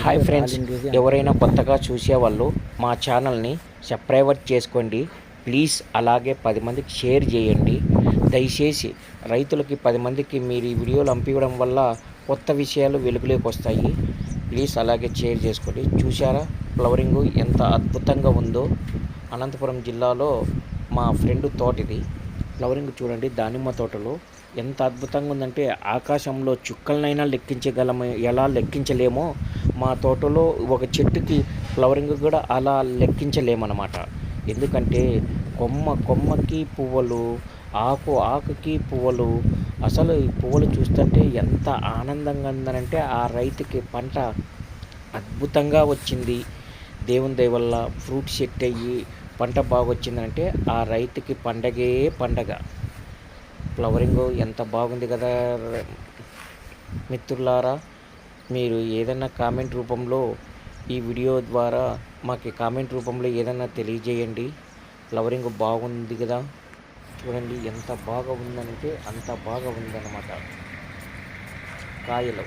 Hi friends ఎవరైనా కొత్తగా చూసేవాళ్ళు మా ఛానల్ని సబ్స్క్రైబర్ చేసుకోండి. ప్లీజ్ అలాగే పది మందికి షేర్ చేయండి. దయచేసి రైతులకి పది మందికి మీరు ఈ వీడియోలు పంపించడం వల్ల కొత్త విషయాలు వెలుగులోకి వస్తాయి. ప్లీజ్ అలాగే షేర్ చేసుకోండి. చూసారా ఫ్లవరింగ్ ఎంత అద్భుతంగా ఉందో. అనంతపురం జిల్లాలో మా ఫ్రెండ్ తోటది. ఫ్లవరింగ్ చూడండి దానిమ్మ తోటలో ఎంత అద్భుతంగా ఉందంటే ఆకాశంలో చుక్కలనైనా లెక్కించగలము ఎలా లెక్కించలేమో మా తోటలో ఒక చెట్టుకి ఫ్లవరింగ్ కూడా అలా లెక్కించలేమన్నమాట. ఎందుకంటే కొమ్మ కొమ్మకి పువ్వులు ఆకు ఆకుకి పువ్వులు అసలు ఈ పువ్వులు చూస్తుంటే ఎంత ఆనందంగా ఉందనంటే ఆ రైతుకి పంట అద్భుతంగా వచ్చింది. దేవుని దయ వల్ల ఫ్రూట్ సెట్ అయ్యి పంట బాగా వచ్చిందంటే ఆ రైతుకి పండగే పండగ. ఫ్లవరింగ్ ఎంత బాగుంది కదా మిత్రులారా. మీరు ఏదైనా కామెంట్ రూపంలో ఈ వీడియో ద్వారా మాకు కామెంట్ రూపంలో ఏదైనా తెలియజేయండి. ఫ్లవరింగ్ బాగుంది కదా. చూడండి ఎంత బాగా ఉందంటే అంత బాగా ఉందన్నమాట. కాయలు.